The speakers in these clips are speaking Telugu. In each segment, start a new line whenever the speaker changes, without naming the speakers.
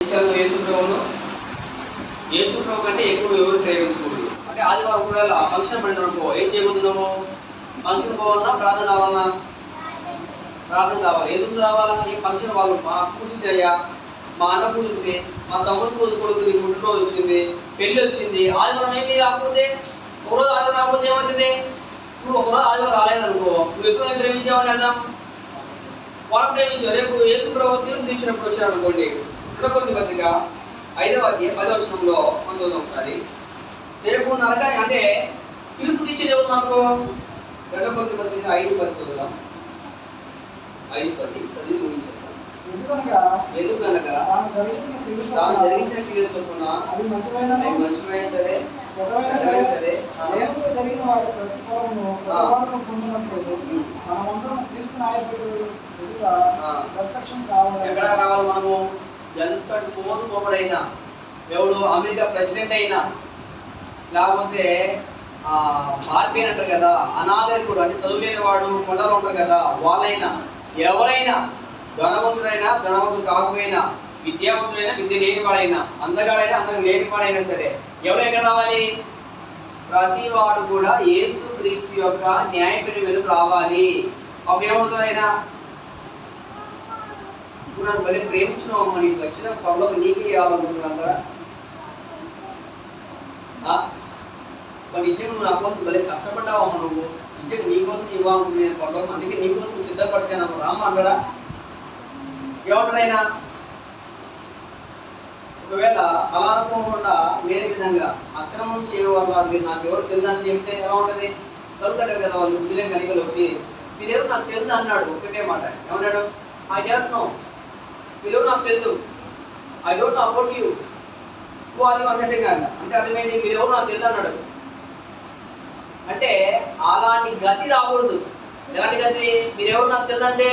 ఇచ్చాను యేసుప్రభును యేసుప్రభు కంటే ఎక్కువ ఎవరు ప్రేమించకూడదు. అంటే ఆదివారం ఒకవేళ ఫంక్షన్ పడింది అనుకో ఏం చేయబోతున్నాము ఫంక్షన్ పోవాలన్నా ప్రార్థన కావాలన్నా ప్రార్థన కావాలి. ఎందుకు రావాలా ఈ ఫంక్షన్ వాళ్ళు మా కూతురు అయ్యా మా అన్న కూతురుది మా తమ్ముడు కూతురు కొడుకుది పుట్టినరోజు వచ్చింది పెళ్ళి వచ్చింది ఆదివారం ఏమీ రాకపోతే ఒకరోజు ఆదివారం రాకపోతే ఏమవుతుంది? నువ్వు ఒకరోజు ఆదివారం రాలేదనుకో నువ్వు ఎక్కువ ప్రేమించావని అర్థం? వాళ్ళు ప్రేమించారు. రేపు యేసు ప్రభు తీర్పు తీర్చినప్పుడు వచ్చారు అనుకోండి రెండకొంది పత్రిక ఐదవ అధ్యాయం పదవ వచనంలో మనం చూద్దాం ఒకసారి. రేపు నరకాన్ని అంటే తీర్పు తీర్చేది ఎవరు మనకు? రెండకొంది పత్రిక ఐదు పది చూద్దాం ఐదు పది చదివి ముగించేద్దాం.
ఎందుకనగా తాను జరిగించిన చొప్పున అవి మంచివైన
సరే
సరే దేవుడు జరిగిన వాటి పొందినప్పుడు. మనమందరం క్రీస్తు నాయకుడు. ప్రత్యక్షం కావాలి
ఎక్కడ కావాలి మనము? ఎంతటి పోను మొగడైనా ఎవడు అమెరికా ప్రెసిడెంట్ అయినా లేకపోతే ఆ, అంటారు కదా అనాగరికుడు అంటే చదువులేని వాడు కొండలు ఉంటారు కదా వాళ్ళైనా ఎవరైనా ధనవంతుడైనా ధనవంతుడు కాకపోయినా విద్యావంతుడైనా విద్య లేనివాడైనా అందగాడైనా అందం లేనివాడైనా సరే ఎవరు ఎక్కడ రావాలి? ప్రతి వాడు కూడా యేసు క్రీస్తు యొక్క న్యాయపీఠం మీద రావాలి. అప్పుడు ఏమవుతుంది నన్ను భలే ప్రేమించినావు నీకు వచ్చిన పరలో నీకే ఇవ్వాలనుకుంటున్నాను కదా. మరి నిజంగా నువ్వు నా కోసం భలే కష్టపడ్డావు నువ్వు. నిజంగా నీ కోసం ఇవ్వాలనుకున్నాను పరలో అందుకే నీ కోసం సిద్ధపరిచాను అమ్మ. రామ్మ అంటాడా? ఎవరినైనా ఒకవేళ అలా అనుకోకుండా వేరే విధంగా అక్రమం చేయవాళ్ళు మీరు నాకు ఎవరు తెలుదని చెప్తే ఎలా ఉంటుంది? దొరకటారు కదా వాళ్ళు ముందులే కనికలు వచ్చి. మీరెవరు నాకు తెలుదు అన్నాడు ఒకటే మాట. ఏమన్నాడు? ఐ డోంట్ నో విలువ నాకు తెలుదు I don't know about you who are you అన్నట్టుగా అంటే అర్థమేంటి మీరెవరు నాకు తెలుసు అన్నాడు. అంటే అలాంటి గతి రాకూడదు. ఎలాంటి గతి? మీరెవరు నాకు తెలుసు అంటే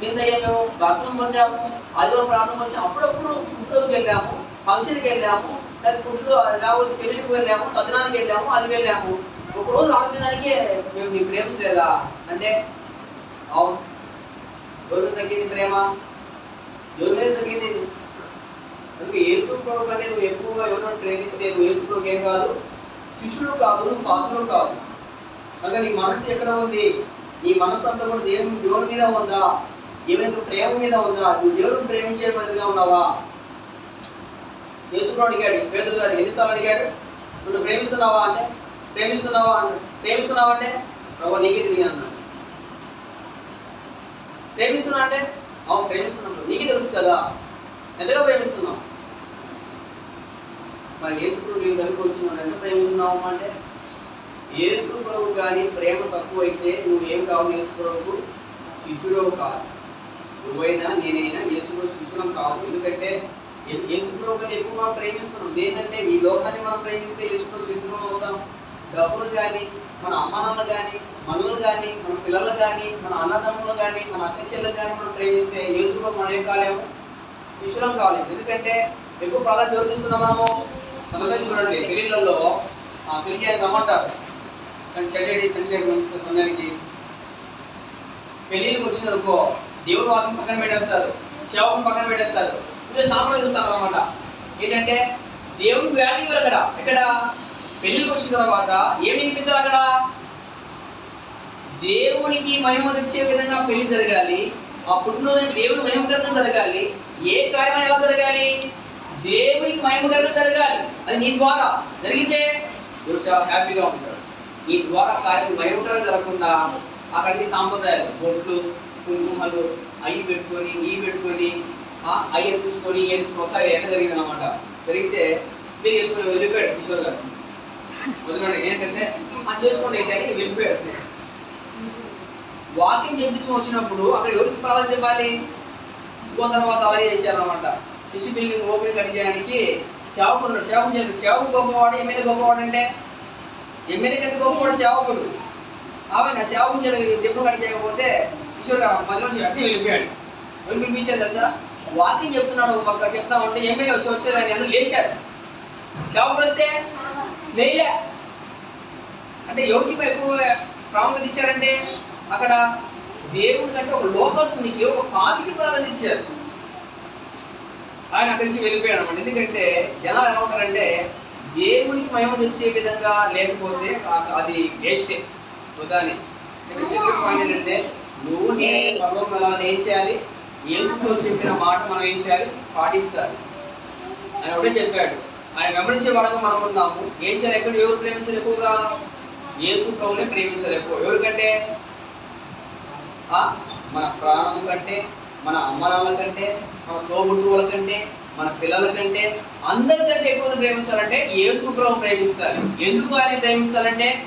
కింద మేము బాత్రూమ్ పొందాము ఆదివారం ప్రాంతం వచ్చాము అప్పుడప్పుడు పుట్టినరోజుకి వెళ్ళాము ఫంక్షన్కి వెళ్ళాము లేదా పుట్టిన లేకపోతే పెళ్ళికి వెళ్ళాము తద్దనానికి వెళ్ళాము అది వెళ్ళాము. ఒకరోజు ఆపిదానికి మేము నీ ప్రేమించలేదా అంటే అవును. ఎవరు తగ్గింది ప్రేమ? ఎవరి తగ్గింది అందుకే యేసు ప్రభు కంటే నువ్వు ఎక్కువగా ఎవరిని ప్రేమిస్తే నువ్వు యేసు ఏం కాదు? శిష్యుడు కాదు నువ్వు పాత్రుడు కాదు. కనుక నీ మనసు ఎక్కడ ఉంది? నీ మనసు అంతా కూడా దేవుని దేవుని మీద ఉందా? దేవుని యొక్క ప్రేమ మీద ఉందా? నువ్వు దేవుని ప్రేమించే బదులుగా ఉన్నావా? యేసుప్రభు అడిగాడు పేదలు గారు ఎన్నిసార్లు అడిగాడు? నువ్వు ప్రేమిస్తున్నావా అంటే? ప్రేమిస్తున్నావా అంటే? ప్రేమిస్తున్నావా అంటే? ప్రభు నీకే తెలియ అన్నాడు. ప్రేమిస్తున్నా అంటే? అవును ప్రేమిస్తున్నాను నీకే తెలుసు కదా? ఎంతగా ప్రేమిస్తున్నావు? మరి యేసుప్రభు నీ దగ్గరకు వచ్చిన ఎంత ప్రేమిస్తున్నావు అంటే యేసు ప్రభు కానీ ప్రేమ తక్కువ అయితే నువ్వు ఏం కావు యేసు ప్రభుకు శిష్యుడవు కాదు. నువ్వైనా నేనైనా ఏసుకుడు ప్రభు శిష్యులం కాదు ఎందుకంటే ఏ- యేసు ప్రభు కంటే ఎక్కువ మనం ప్రేమిస్తున్నాం. ఏంటంటే ఈ లోకాన్ని మనం ప్రేమిస్తే యేసు ప్రభు అవుతాం డబ్బులు కానీ మన అమ్మానాన్నలు కానీ మనులు కానీ మన పిల్లలు కానీ మన అన్నదమ్ములు కానీ మన అక్క చెల్లెలు కానీ మనం ప్రేమిస్తే యేసు ప్రభు మనం ఏం కాలేము శిష్యులం కాలేదు ఎందుకంటే ఎక్కువ ప్రాధాన్యత ఎవరికిస్తున్నాం మనము కొంతమంది చూడండి పెళ్ళిళ్ళల్లో ఆ, అని చేయడానికి రమ్మంటారు. కానీ చెడ్డడి చెడ్డడి మనసు సమయానికి పెళ్ళిళ్ళకి వచ్చిందనుకో దేవుడు వాక్యం పక్కన పెట్టేస్తారు సేవకం పక్కన పెట్టేస్తారు. ఇదే సాంప్రదాయం చూస్తాను అనమాట ఏంటంటే దేవుడు వాల్యూ ఇవ్వరు అక్కడ పెళ్ళికి వచ్చిన తర్వాత ఏమి వినిపించాలి అక్కడ? దేవునికి మహిమ తెచ్చే విధంగా పెళ్ళి జరగాలి. ఆ పుట్టినరోజు దేవుని మహిమకరంగా జరగాలి. ఏ కార్యం ఎలా జరగాలి? దేవునికి మహిమకరంగా జరగాలి. అది నీ ద్వారా. జరిగితే చాలా హ్యాపీగా ఉంటాడు. నీ ద్వారా కార్యం మహిమకరంగా జరగకుండా అక్కడికి సాంప్రదాయాలు బొట్లు కుంకుమలు అవి పెట్టుకొని ఇవి పెట్టుకొని అయ్య చూసుకొని ఏం చూసుకొని ఒకసారి ఎట్లా జరిగింది అనమాట జరిగితే మీరు చేసుకుని వెళ్ళిపోయాడు కిషోర్ గారు. వదిలేడు ఏంటంటే ఆ చేసుకోండి అయితే అని వెళ్ళిపోయాడు. వాకింగ్ చేయించి వచ్చినప్పుడు అక్కడ ఎవరికి ప్రాధాన్యత ఇవ్వాలి? ఇంకో తర్వాత అలాగే చేశారనమాట చర్చి బిల్డింగ్ ఓపెనింగ్ కట్టి చేయడానికి సేవకుడు సేవకు చేయాలి? సేవకు గొప్పవాడు ఎమ్మెల్యే గొప్పవాడు అంటే? ఎమ్మెల్యే కంటే గొప్పవాడు సేవకుడు. ఆమె సేవకుడు చేయలేదు ఎప్పుడు కట్ చేయకపోతే కిషోర్ గారు మధ్య నుంచి అన్నీ వెళ్ళిపోయాడు. వెళ్ళి పిలిపించారు తెలుసా? వాకింగ్ చెప్తున్నాడు ఒక పక్క. చెప్తా ఉంటే ఎమ్మెల్యే వచ్చి వచ్చేదాన్ని అందరూ లేచారు. సేవకుడు వస్తే లేలే అంటే ఎవరికి ఎక్కువ ప్రాముఖ్యత ఇచ్చారంటే అక్కడ దేవుడి కంటే ఒక లోకస్తునికి ఒక పాపికి ప్రాధాన్యత ఇచ్చారు? ఆయన అక్కడి నుంచి వెళ్ళిపోయాడు అనమాట ఎందుకంటే జనాలు ఎలా ఉంటారంటే దేవునికి మహిమ తెచ్చే విధంగా లేకపోతే అది వేస్టే వృధాని. నేను చెప్పే పాయింట్ ఏంటంటే నువ్వు నేను పర్లోకం ఏం చేయాలి యేసులో చెప్పిన మాట మనం ఏం చేయాలి? పాటించాలి. ఆయన ఒకటే చెప్పాడు. ఆయన వెంబడించే వరకు మనం ఉన్నాము. ఏం చేయాలి? ఎక్కడ ఎవరు ప్రేమించాలి ఎక్కువగా? యేసు ప్రభునే ప్రేమించాలి ఎక్కువ. ఎవరికంటే? ఆ? మన ప్రాణం కంటే మన అమ్మనాన్నల కంటే మన తోబుట్టువుల కంటే మన పిల్లల కంటే అందరికంటే ఎక్కువ ప్రేమించాలంటే యేసు ప్రభు ప్రేమించాలి. ఎందుకు ఆయన ప్రేమించాలంటే?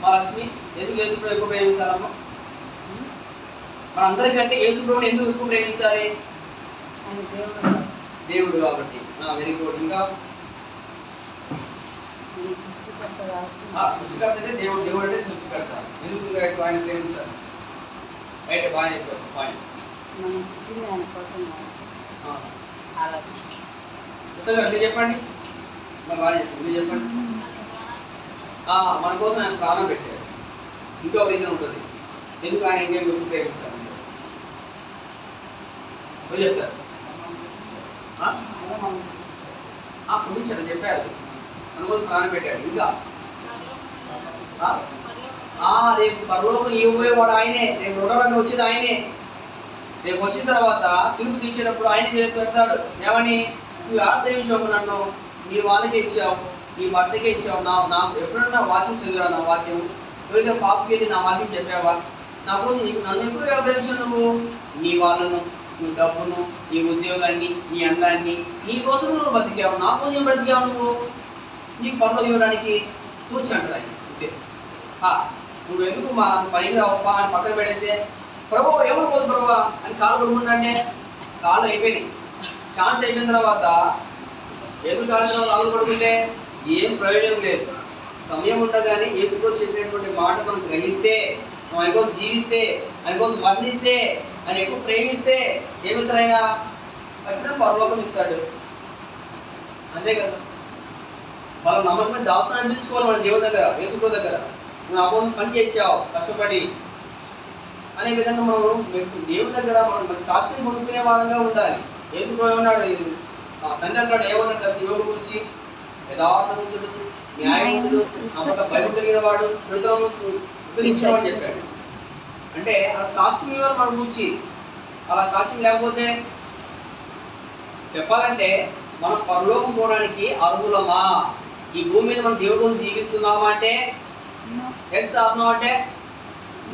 మా లక్ష్మి ఎందుకు యేసు ప్రభు ఎక్కువ ప్రేమించాలమ్మా? మన అందరికంటే యేసు ప్రభుని ఎందుకు ఎక్కువ ప్రేమించాలి?
దేవుడు
కాబట్టి. Very good. ఇంకా
సృష్టికర్త కాబట్టి
ఆ, సృష్టికర్త అంటే దేవుడు దేవుడు అంటే సృష్టికర్త ఎందుకు ఇంకా ఎక్కువ ఆయన ప్రేమించాలి రైట్ బాగా చెప్పారు పాయింట్
మనం పుట్టింది ఆయన కోసం అలా
సార్ మీరు చెప్పండి మరి బాగా చెప్పండి మీరు చెప్పండి ఆ, మన కోసం ఆయన ప్రాణం పెట్టారు ఇంకో రీజన్ ఉంటుంది ఎందుకు ఆయన ఇంకేం ఎక్కువ ప్రేమించాలి మీరు చెప్తారు ఆ?
అలా మనం
ఆ, పుట్టించారు చెప్పారు అనుకోని ప్రాణం పెట్టాడు ఇంకా ఆ? రేపు పరలోకం ఇవ్వబోయేవాడు ఆయనే. రేపు రుణరంగం వచ్చేది ఆయనే. రేపు వచ్చిన తర్వాత తిరుపు తీర్చినప్పుడు ఆయన చేసి పెడతాడు. ఏమని? నువ్వు ఎవరు ప్రేమించావు నన్ను? నీ వాళ్ళకే ఇచ్చావు. నీ భర్తకే ఇచ్చావు. నా నా ఎప్పుడన్నా వాక్యం చదివా నా వాక్యం? ఎవరికైనా పాపకి వెళ్ళి నా వాక్యం చెప్పావా? నా కోసం నీకు నన్ను ఎప్పుడు ఎవరు ప్రేమించావు నువ్వు? నీ వాళ్ళను నీ డబ్బును నీ ఉద్యోగాన్ని నీ అందాన్ని నీ కోసం నువ్వు బతికావు నా కోసం బ్రతికావు నువ్వు? నీకు పనులు ఇవ్వడానికి కూర్చోండి ఆయన. అంతే. నువ్వు ఎందుకు మా పనికి రావప్పా అని పక్కన పెడితే ప్రభు ఎవరు పోదు ప్రభు అని కాలు కొడుకుంటే కాళ్ళు అయిపోయినాయి. ఛాన్స్ అయిపోయిన తర్వాత చేతులు కాళ్ళ తర్వాత కాళ్ళు పడుకుంటే ఏం ప్రయోజనం లేదు. సమయం ఉండగానే ఏసుకో చెప్పినటువంటి మాట మనం గ్రహిస్తే మనం ఆయన కోసం జీవిస్తే ఆయన కోసం వర్ణిస్తే ఆయన ఎక్కువ ప్రేమిస్తే ఏమిస్తాడు ఆయన? ఖచ్చితంగా పరలోకం ఇస్తాడు. అంతే కదా? వాళ్ళ నమ్మకమైన దాసుని అనిపించుకోవాలి మన దేవుని దగ్గర యేసుప్రభు దగ్గర. నువ్వు నా కోసం పని చేసావు కష్టపడి. అనే విధంగా మనం దేవుని దగ్గర మనం సాక్ష్యం పొందుకునే వారంగా ఉండాలి. యేసుప్రభు ఏమన్నాడు? ఆ తండ్రి అన్నాడు ఏమన్నాడు? యువకు గురించి యథార్థవంతుడు న్యాయవంతుడు భయం కలిగిన వాడు చరిత్రను ఉచ్చరించేవాడు చెప్పాడు. అంటే అలా సాక్ష్యం ఇవ్వాలి మన గురించి? అలా సాక్ష్యం లేకపోతే చెప్పాలంటే మనం పరలోకం పోవడానికి అర్హులమా? ఈ భూమి మీద మనం దేవుడు గురించి జీవిస్తున్నామా అంటే? ఎస్ ఆర్నో అంటే?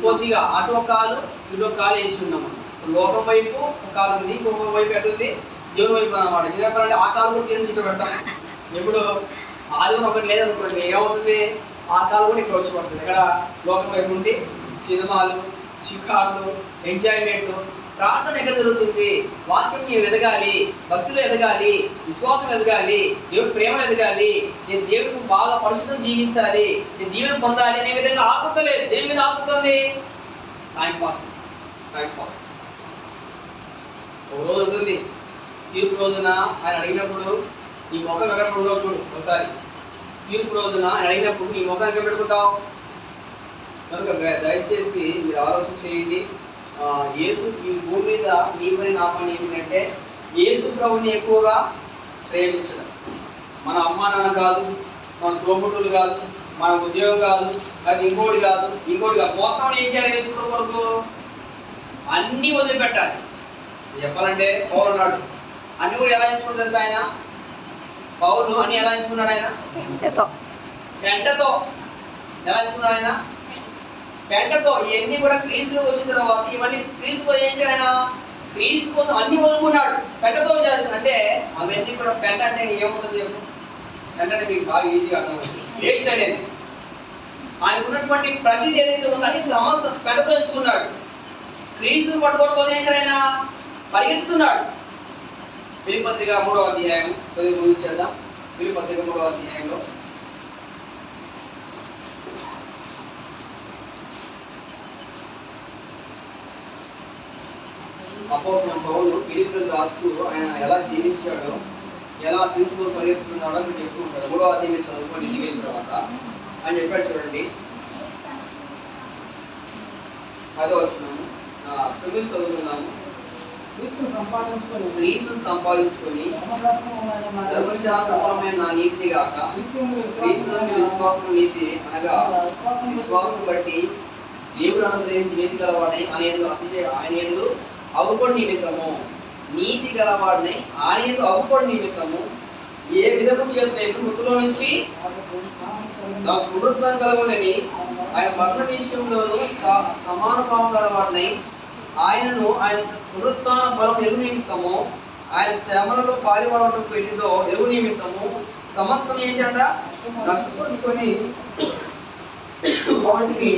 కొద్దిగా అటు ఒక కాలు ఇటు ఒక కాలు వేసి ఉన్నాం మనం. లోకం వైపు ఒక కాలు ఉంది ఇంకొక వైపు ఎటు ఉంది? దేవుని వైపు అన్నమాట. చెప్పాలంటే ఆ కాలు కూడా కింద చుట్టూ పెడతాం. ఎప్పుడు? ఆదివారం ఒకటి లేదనుకోండి ఏమవుతుంది? ఆ కాలు కూడా ఇక్కడ వచ్చి పడుతుంది. ఇక్కడ లోకం వైపు ఉండి సినిమాలు షికార్లు ఎంజాయ్మెంట్ ప్రార్థన ఎక్కడ జరుగుతుంది? వాక్యం నీవు ఎదగాలి భక్తులు ఎదగాలి విశ్వాసం ఎదగాలి దేవుడి ప్రేమ ఎదగాలి. నేను దేవుడికి బాగా పరిశుద్ధం జీవించాలి. నేను దీవెన పొందాలి అనే విధంగా ఆకుత లేదు. దేని మీద ఆకుతుంది టైం పాస్ టైం పాస్ ఒక రోజు ఉంటుంది. తీర్పు రోజున ఆయన అడిగినప్పుడు ఈ ముఖం ఎక్కడ ఉండవు చూడు ఒకసారి. తీర్పు రోజున ఆయన అడిగినప్పుడు ఈ ముఖం ఎక్కడ పెట్టుకుంటావు? కనుక గ- దయచేసి మీరు ఆలోచన చేయండి. యేసు ఈ భూమి మీద నీ పని నా పని ఏంటంటే యేసు ప్రభుని ఎక్కువగా ప్రేమించడం. మన అమ్మ నాన్న కాదు మన తోబుట్టులు కాదు మన ఉద్యోగం కాదు అది ఇంకోటి కాదు ఇంకోటి కాదు. మొత్తం ఏం చేయాలి యేసు ప్రభు కొరకు? అన్నీ వదిలిపెట్టాలి. చెప్పాలంటే పౌరు అన్నాడు అన్ని కూడా ఎలా ఎంచుకుంటారు తెలుసా ఆయన? పౌరులు అన్ని ఎలా ఎంచుకున్నాడు ఆయన? పెంటతో ఎలా ఎంచుకున్నాడు ఆయన? పెంటతో ఇవన్నీ కూడా క్రీస్తులోకి వచ్చిన తర్వాత ఇవన్నీ క్రీస్తు కోసం చేశాడు ఆయన? క్రీస్తు కోసం అన్ని వదులుకున్నాడు. పెంటతో చేస్తాడు అంటే అవన్నీ కూడా పెంట అంటే ఏముంటుంది చెప్పు? పెంట అంటే మీకు బాగా ఈజీగా అర్థమవుతుంది. వేస్ట్ అనేది. ఆయనకున్నటువంటి ప్రతి ఏదైతే ఉందో అన్ని సమస్త పెంటతో ఎంచుకున్నాడు క్రీస్తుని పట్టుకోవడం కోసం చేశాడు ఆయన? పరిగెత్తుతున్నాడు. పిలిపత్రిక మూడో అధ్యాయం చదివి ముగించేద్దాం పిలిపత్రిక మూడో అధ్యాయంలో. అపోసిన పౌలు పిలిపిలు రాస్తూ ఆయన ఎలా జీవించాడో ఎలా తీసుకుని పరిగెత్తుతున్నాడో చెప్తూ ఉంటాడు. మూడో అధ్యాయం మీరు చదువుకొని ఇంటికి వెళ్ళిన తర్వాత అని చెప్పాడు చూడండి. అదో వచ్చినాము తొమ్మిది
క్రీస్తుని సంపాదించుకొని
క్రీస్తుని సంపాదించుకొని
నా
నీతిని
క్రీస్తునందు
క్రీస్తునందు విశ్వాసం నీతి అనగా విశ్వాసం బట్టి దేవుడు అనుగ్రహించి నీతి గలవాడని ఆయన ఆయన ఎందు అగుపడి నిమిత్తము నీతి గలవాడిని ఆయన ఎందు అగుపడి నిమిత్తము ఏ విధము చేత మృతులో నుంచి నా పునరుద్ధరణ కలగలని ఆయన మరణ విషయంలోనూ సమాన భావం గలవాడినై ఆయనను ఆయన పునరుత్థాన బలం ఎరువు నిమిత్తము ఆయన శ్రమలలో పాల్గొనడం పెట్టిందో ఎరువు నిమిత్తము సమస్తం చేశాడ నష్టపరుచుకొని వాటిని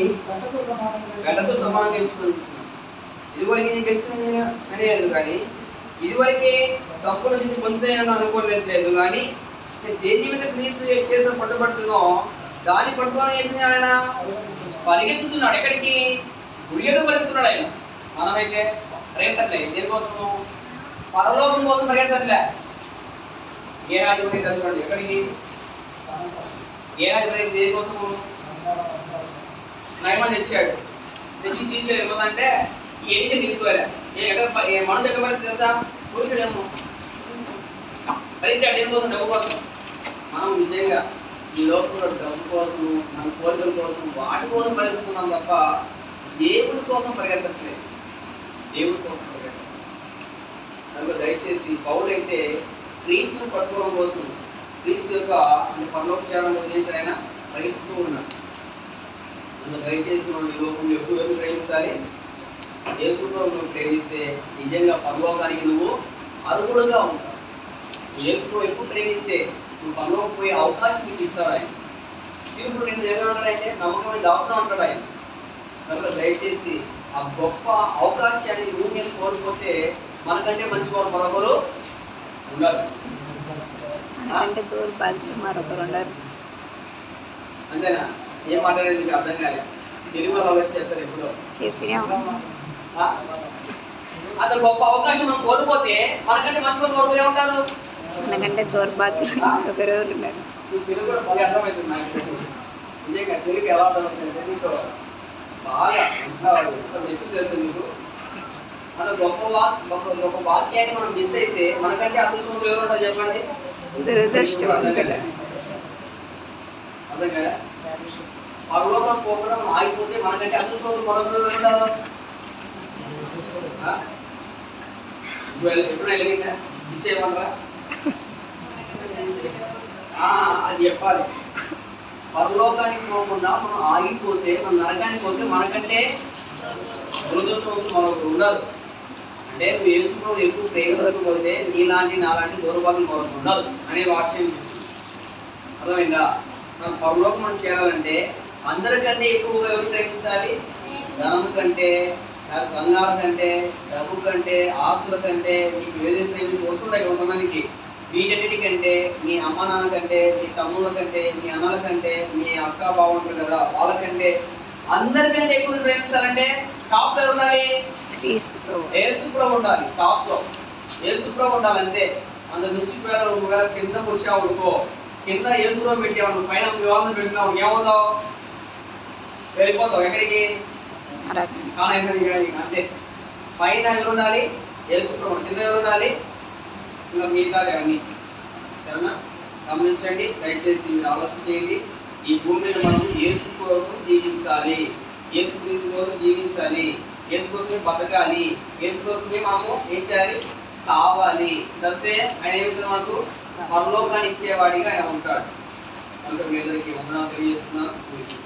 సమానంగా
ఎంచుకొని ఇదివరకు నేను గెలిచిన నేను అనేది కానీ ఇదివరకే సంపూర్ణ శక్తి పొందుతాయని అనుకోలేదు కానీ నేను దేని మీద క్రీస్తు చేత పట్టుబడుతుందో దాన్ని పట్టుకొని చేసింది ఆయన? పరిగెత్తుతున్నాడు ఎక్కడికి? గుడియడు పరిగెత్తున్నాడు ఆయన. మనమైతే పరిగెత్తట్లేదు దేనికోసము పరలోకం కోసం పరిగెత్తట్లే. ఏ రాజు పరిగెత్తున్నాడు ఎక్కడికి? ఏ రాజు పరిగెత్తి దేనికోసము? నయమని తెచ్చాడు. తెచ్చి తీసుకెళ్ళి వెళ్ళిపోతుంటే ఈ ఎడిషన్ తీసుకోవాలి? ఏ ఎక్కడ ఏ మనసు ఎక్కడ పడితే తెలుసా? ఊరికేడేమో పరిగెత్తాడు కోసం డబ్బు కోసం. మనం నిజంగా ఈ లోపల డబ్బు కోసం మన కోరికల కోసం వాటి కోసం పరిగెత్తుతున్నాం తప్ప దేవుడి కోసం పరిగెత్తట్లేదు. దేవుడి కోసం పరిగెత్తట్లేదు. కనుక దయచేసి పౌడైతే క్రీస్తుని పట్టుకోవడం కోసం క్రీస్తు యొక్క అంటే పరలోపచారం చేసిన ఆయన పరిగెత్తుతూ ఉన్నాడు. దయచేసి మనం ఈ లోకం ఎక్కువ ఎవరు ప్రేమించాలి యేసులో నువ్వు ప్రేమిస్తే నిజంగా పరలోకానికి నువ్వు అర్హుడుగా ఉంటావు. యేసులో ఎక్కువ ప్రేమిస్తే నువ్వు పరలోకం పోయే అవకాశం నీకు ఇస్తాడు ఆయన. ఇప్పుడు నేను ఏమంటాడంటే నమ్మకం ఇది అవసరం అంటాడు ఆయన. కనుక దయచేసి ఆ గొప్ప అవకాశాన్ని నువ్వు నేను కోల్పోతే మనకంటే మంచి వారు మరొకరు ఉండరు.
మరొకరు ఉండరు.
అంతేనా? ఏం మాట్లాడేది మీకు అర్థం కాలేదు తెలుగు వాళ్ళు చెప్తారు ఎప్పుడో?
చెప్పినాం?
అంత గొప్ప అవకాశం మనం కోల్పోతే మనకంటే మంచి వాళ్ళు మరొకరు ఏమంటారు
మనకంటే దౌర్భాగ్యం ఉండరు
ఈ తెలుగు కూడా బాగా అర్థమవుతుంది నాకు తెలుగు ఎలా అర్థమవుతుంది బాగా ఎంత మెసేజ్ అంత గొప్ప వాక్ గొప్ప వాక్యాన్ని మనం మిస్ అయితే మనకంటే అదృష్టవంతులు ఎవరు ఉంటారు చెప్పండి? పరలోకం పోకుండా మనం ఆగిపోతే మనకంటే అదృష్టవంతులు మరొకరు ఉంటారు? ఇప్పుడు ఎప్పుడైనా వెళ్ళిందా? ఇచ్చేయమంటారా ఆ, అది చెప్పాలి. పరలోకానికి పోకుండా మనం ఆగిపోతే మనం నరకానికి పోతే మనకంటే దురదృష్టవంతులు మరొకరు ఉండరు అంటే నువ్వు వేసుకున్న ఎక్కువ ప్రేమించకపోతే నీలాంటి నాలాంటి దూరభాగం మరొకరు ఉండరు అనే వాక్యం అర్థమైందా? మనం పరలోకం మనం చేరాలంటే అందరికంటే ఎక్కువగా ఎవరు ప్రేమించాలి? ధనం కంటే నాకు బంగారం కంటే డబ్బు కంటే ఆస్తుల కంటే నీకు ఏదైతే వస్తుంటాయి కొంతమందికి వీటన్నిటికంటే మీ అమ్మ నాన్న కంటే మీ తమ్ముళ్ళ కంటే మీ అన్నల కంటే మీ అక్క బావ ఉంటారు కదా వాళ్ళకంటే అందరికంటే ఎక్కువ ప్రేమించాలంటే టాప్లో ఉండాలి. ఏసుప్రభు ఉండాలి టాప్లో. ఏసుప్రభు ఉండాలి అంతే. అంత మించిపోయారు ఒకవేళ కిందకు వచ్చావు అనుకో కింద ఏసుప్రభు పెట్టావు పైన వివాదం పెట్టినావు ఏమవుతావు? వెళ్ళిపోతావు ఎక్కడికి? అంతే. పైన ఎవరు ఉండాలి ఏసుప్రభు కింద ఎవరు ఉండాలి ఇంకా మిగతా అన్ని సరేనా? గమనించండి దయచేసి మీరు ఆలోచన చేయండి. ఈ భూమి మీద మనం ఏసు కోసం జీవించాలి. ఏసు కోసం జీవించాలి. ఏసు కోసమే బతకాలి. ఏసు కోసమే మనము ఏం చేయాలి? చావాలి. చస్తే ఆయన ఏమి ఇస్తారు మనకు పరలోకాన్ని ఇచ్చేవాడిగా ఆయన ఉంటాడు. కనుక మీ అందరికీ వందనాలు తెలియజేస్తున్నాను.